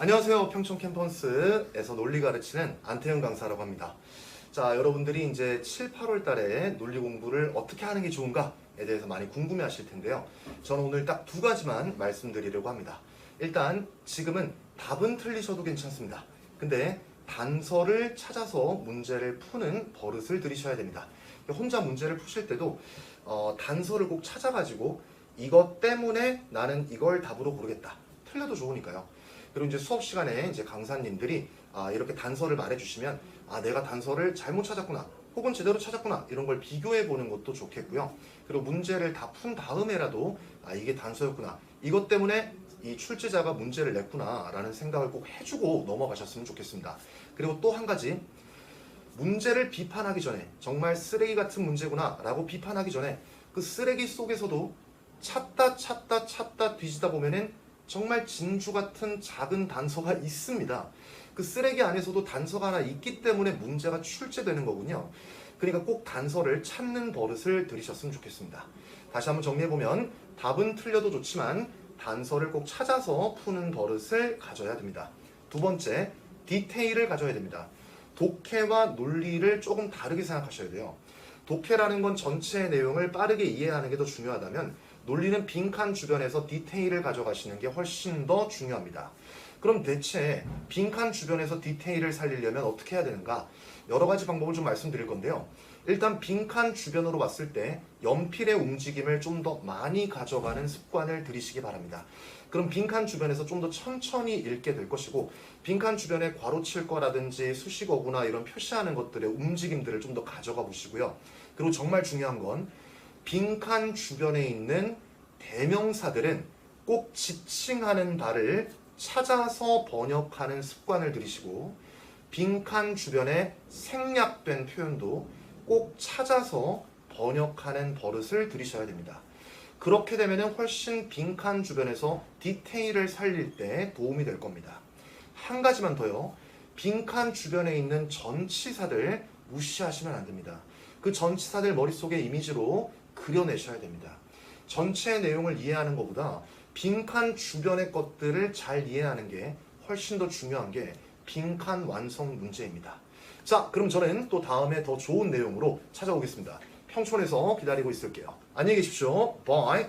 안녕하세요. 평촌 캠퍼스에서 논리 가르치는 안태현 강사라고 합니다. 자, 여러분들이 이제 7, 8월 달에 논리 공부를 어떻게 하는 게 좋은가에 대해서 많이 궁금해 하실 텐데요. 저는 오늘 딱 두 가지만 말씀드리려고 합니다. 일단 지금은 답은 틀리셔도 괜찮습니다. 근데 단서를 찾아서 문제를 푸는 버릇을 들이셔야 됩니다. 혼자 문제를 푸실 때도 어, 단서를 꼭 찾아가지고 이것 때문에 나는 이걸 답으로 고르겠다. 틀려도 좋으니까요. 그리고 이제 수업 시간에 이제 강사님들이 아, 이렇게 단서를 말해주시면 아 내가 단서를 잘못 찾았구나 혹은 제대로 찾았구나 이런 걸 비교해 보는 것도 좋겠고요. 그리고 문제를 다 푼 다음에라도 아 이게 단서였구나 이것 때문에 이 출제자가 문제를 냈구나라는 생각을 꼭 해주고 넘어가셨으면 좋겠습니다. 그리고 또 한 가지 문제를 비판하기 전에 정말 쓰레기 같은 문제구나라고 비판하기 전에 그 쓰레기 속에서도 찾다 찾다 찾다 뒤지다 보면은 정말 진주 같은 작은 단서가 있습니다. 그 쓰레기 안에서도 단서가 하나 있기 때문에 문제가 출제되는 거군요. 그러니까 꼭 단서를 찾는 버릇을 들이셨으면 좋겠습니다. 다시 한번 정리해보면 답은 틀려도 좋지만 단서를 꼭 찾아서 푸는 버릇을 가져야 됩니다. 두 번째, 디테일을 가져야 됩니다. 독해와 논리를 조금 다르게 생각하셔야 돼요. 독해라는 건 전체의 내용을 빠르게 이해하는 게 더 중요하다면 논리는 빈칸 주변에서 디테일을 가져가시는 게 훨씬 더 중요합니다. 그럼 대체 빈칸 주변에서 디테일을 살리려면 어떻게 해야 되는가? 여러 가지 방법을 좀 말씀드릴 건데요. 일단 빈칸 주변으로 왔을 때 연필의 움직임을 좀 더 많이 가져가는 습관을 들이시기 바랍니다. 그럼 빈칸 주변에서 좀 더 천천히 읽게 될 것이고 빈칸 주변에 괄호 칠 거라든지 수식어구나 이런 표시하는 것들의 움직임들을 좀 더 가져가 보시고요. 그리고 정말 중요한 건 빈칸 주변에 있는 대명사들은 꼭 지칭하는 바를 찾아서 번역하는 습관을 들이시고 빈칸 주변에 생략된 표현도 꼭 찾아서 번역하는 버릇을 들이셔야 됩니다. 그렇게 되면 훨씬 빈칸 주변에서 디테일을 살릴 때 도움이 될 겁니다. 한 가지만 더요. 빈칸 주변에 있는 전치사들 무시하시면 안 됩니다. 그 전치사들 머릿속에 이미지로 그려내셔야 됩니다. 전체 내용을 이해하는 것보다 빈칸 주변의 것들을 잘 이해하는 게 훨씬 더 중요한 게 빈칸 완성 문제입니다. 자, 그럼 저는 또 다음에 더 좋은 내용으로 찾아오겠습니다. 평촌에서 기다리고 있을게요. 안녕히 계십시오. 바이.